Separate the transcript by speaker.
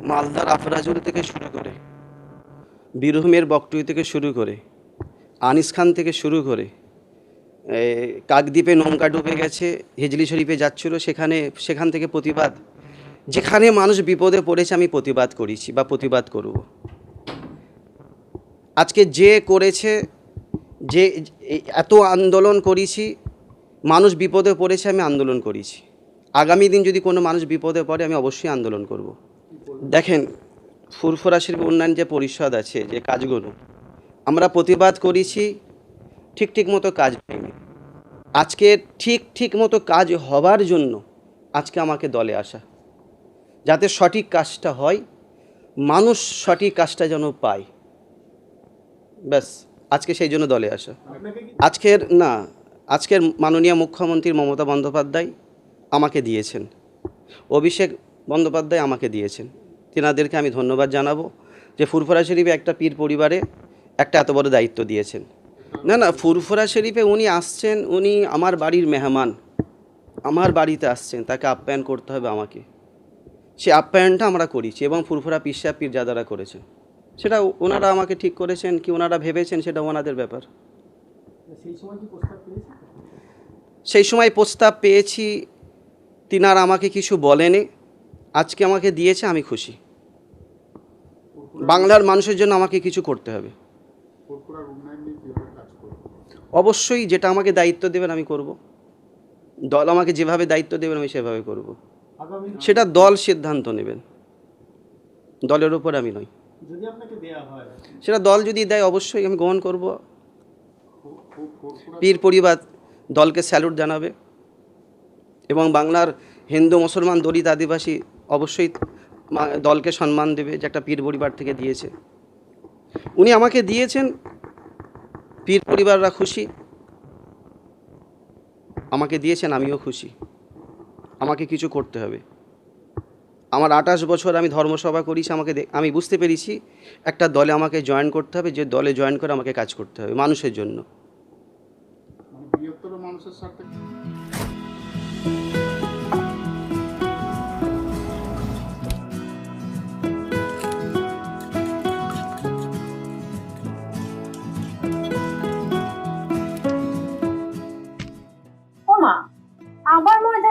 Speaker 1: মালদার আফরাজুল থেকে শুরু করে। বীরভূমের বকটুই থেকে শুরু করে, আনিস খান থেকে শুরু করে কাকদ্বীপে নৌকা ডুবে গেছে, হিজলি শরীফে যাচ্ছিল, সেখানে, সেখান থেকে প্রতিবাদ। যেখানে মানুষ বিপদে পড়েছে, আমি প্রতিবাদ করেছি বা প্রতিবাদ করব। আজকে যে করেছে, যে এত আন্দোলন করেছি, মানুষ বিপদে পড়েছে, আমি আন্দোলন করেছি। আগামী দিন যদি কোনো মানুষ বিপদে পড়ে, আমি অবশ্যই আন্দোলন করব। দেখেন ফুরফুরা শিল্প উন্নয়ন যে পরিষদ আছে যে কাজগুলো আমরা প্রতিবাদ করেছি ঠিক ঠিক মতো কাজ হয়নি। আজকে ঠিক ঠিক মতো কাজ হবার জন্য আজকে আমাকে দলে আসা। যাতে সঠিক কাজটা হয় মানুষ সঠিক কাজটা যেন পায়। ব্যাস আজকে সেই জন্য দলে আসা। আজকের না আজকের মাননীয় মুখ্যমন্ত্রী মমতা বন্দ্যোপাধ্যায় আমাকে দিয়েছেন। অভিষেক বন্দ্যোপাধ্যায় আমাকে দিয়েছেন। তেনাদেরকে আমি ধন্যবাদ জানাব যে ফুরফুরা শরীফে একটা পীর পরিবারে একটা এত বড় দায়িত্ব দিয়েছেন। না না, ফুরফুরা শরীফে উনি আসছেন, উনি আমার বাড়ির মেহমান। আমার বাড়িতে আসছেন, তাকে আপ্যায়ন করতে হবে আমাকে। সে আপ্যায়নটা আমরা করেছি এবং ফুরফুরা পিসা পীরজাদারা করেছেন। সেটা ওনারা আমাকে ঠিক করেছেন, কি ওনারা ভেবেছেন সেটা ওনাদের ব্যাপার।
Speaker 2: সেই সময় প্রস্তাব পেয়েছি,
Speaker 1: তিনার আমাকে কিছু বলেনি। আজকে আমাকে দিয়েছে, আমি খুশি। বাংলার মানুষের জন্য আমাকে কিছু করতে হবে। অবশ্যই যেটা আমাকে দায়িত্ব দেবেন আমি করব। দল আমাকে যেভাবে দায়িত্ব দেবেন আমি সেভাবে করব। সেটা দল সিদ্ধান্ত নেবেন। দলের উপর আমি নই। সেটা দল যদি দেয়, অবশ্যই আমি গ্রহণ করব। পীর পরিবার দলকে স্যালুট জানাবে। এবং বাংলার হিন্দু, মুসলমান, দলিত, আদিবাসী অবশ্যই দলকে সম্মান দেবে যে একটা পীর পরিবার থেকে দিয়েছে। উনি আমাকে দিয়েছেন, পীর পরিবাররা খুশি। আমাকে দিয়েছেন, আমিও খুশি। আমাকে কিছু করতে হবে। আমার আঠাশ বছর আমি ধর্মসভা করেছি, আমাকে আমি বুঝতে পেরেছি একটা দলে আমাকে জয়েন করতে হবে, যে দলে জয়েন করে আমাকে কাজ করতে হবে, মানুষের জন্য।
Speaker 3: মানে মানুষের